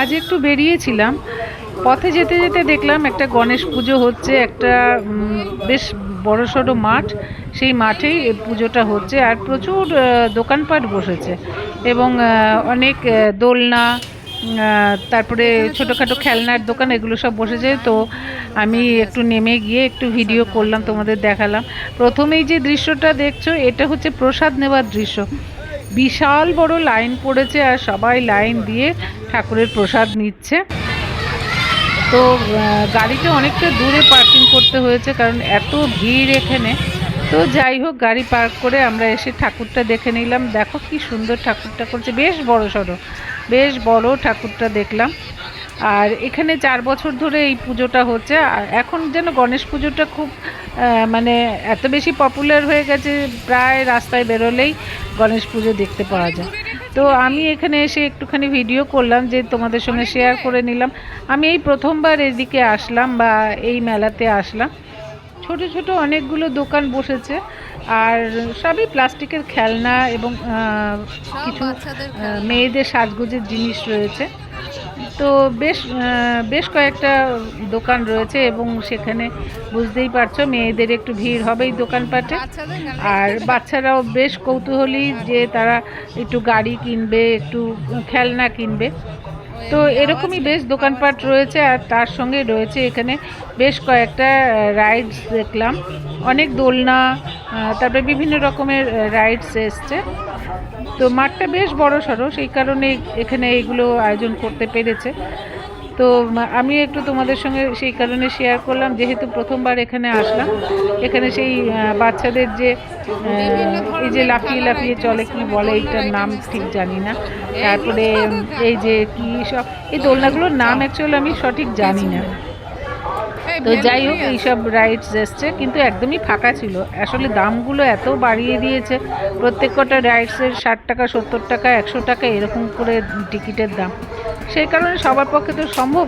আজ একটু বেরিয়েছিলাম। পথে যেতে যেতে দেখলাম একটা গণেশ পুজো হচ্ছে, একটা বেশ বড় সড়ো মাঠ। সেই মাঠেই পুজোটা হচ্ছে আর প্রচুর দোকানপাট বসেছে এবং অনেক দোলনা তারপরে ছোটোখাটো খেলনার দোকান এগুলো সব বসেছে। তো আমি একটু নেমে গিয়ে একটু ভিডিও করলাম, তোমাদের দেখালাম। প্রথমেই যে দৃশ্যটা দেখছ, এটা হচ্ছে প্রসাদ নেওয়ার দৃশ্য। বিশাল বড় লাইন পড়েছে আর সবাই লাইন দিয়ে ঠাকুরের প্রসাদ নিচ্ছে। তো গাড়িটা অনেকটা দূরে পার্কিং করতে হয়েছে কারণ এত ভিড় এখানে। তো যাই হোক, গাড়ি পার্ক করে আমরা এসে ঠাকুরটা দেখে নিলাম। দেখো কি সুন্দর ঠাকুরটা করছে, বেশ বড় সড়ো, বেশ বড় ঠাকুরটা দেখলাম। আর এখানে চার বছর ধরে এই পুজোটা হচ্ছে। আর এখন যেন গণেশ পুজোটা খুব মানে এত বেশি পপুলার হয়ে গেছে, প্রায় রাস্তায় বেরোলেই। গণেশ পুজো দেখতে পাওয়া যায়। তো আমি এখানে এসে একটুখানি ভিডিও করলাম যে তোমাদের সঙ্গে শেয়ার করে নিলাম। আমি এই প্রথমবার এদিকে আসলাম বা এই মেলাতে আসলাম। ছোট ছোট অনেকগুলো দোকান বসেছে। আর সবই প্লাস্টিকের খেলনা এবং কিছু মেয়েদের সাজগোজের জিনিস রয়েছে। তো বেশ বেশ কয়েকটা দোকান রয়েছে এবং সেখানে বুঝতেই পারছ মেয়েদের একটু ভিড় হবেই দোকানপাটে। আর বাচ্চারাও বেশ কৌতূহলী যে তারা একটু গাড়ি কিনবে, একটু খেলনা কিনবে। তো এরকমই বেশ দোকানপাট রয়েছে আর তার সঙ্গে রয়েছে এখানে বেশ কয়েকটা রাইডস দেখলাম। অনেক দোলনা তারপরে বিভিন্ন রকমের রাইডস এসছে। তো মাঠটা বেশ বড় সড়ো সেই কারণে এখানে এগুলো আয়োজন করতে পেরেছে। তো আমি একটু তোমাদের সঙ্গে সেই কারণে শেয়ার করলাম। যেহেতু প্রথমবার এখানে আসলাম, এখানে সেই বাচ্চাদের যে এই যে লাফিয়ে লাফিয়ে চলে কি বলে, এইটার নাম ঠিক জানি না। তারপরে এই যে কি সব, এই দোলনাগুলোর নাম অ্যাকচুয়ালি আমি সঠিক জানি না। তো যাই হোক, এইসব রাইডস এসছে, কিন্তু একদমই ফাঁকা ছিল। আসলে দামগুলো এত বাড়িয়ে দিয়েছে, প্রত্যেক কটা রাইডসের ষাট টাকা, সত্তর টাকা, একশো টাকা, এরকম করে টিকিটের দাম। সেই কারণে সবার পক্ষে তো সম্ভব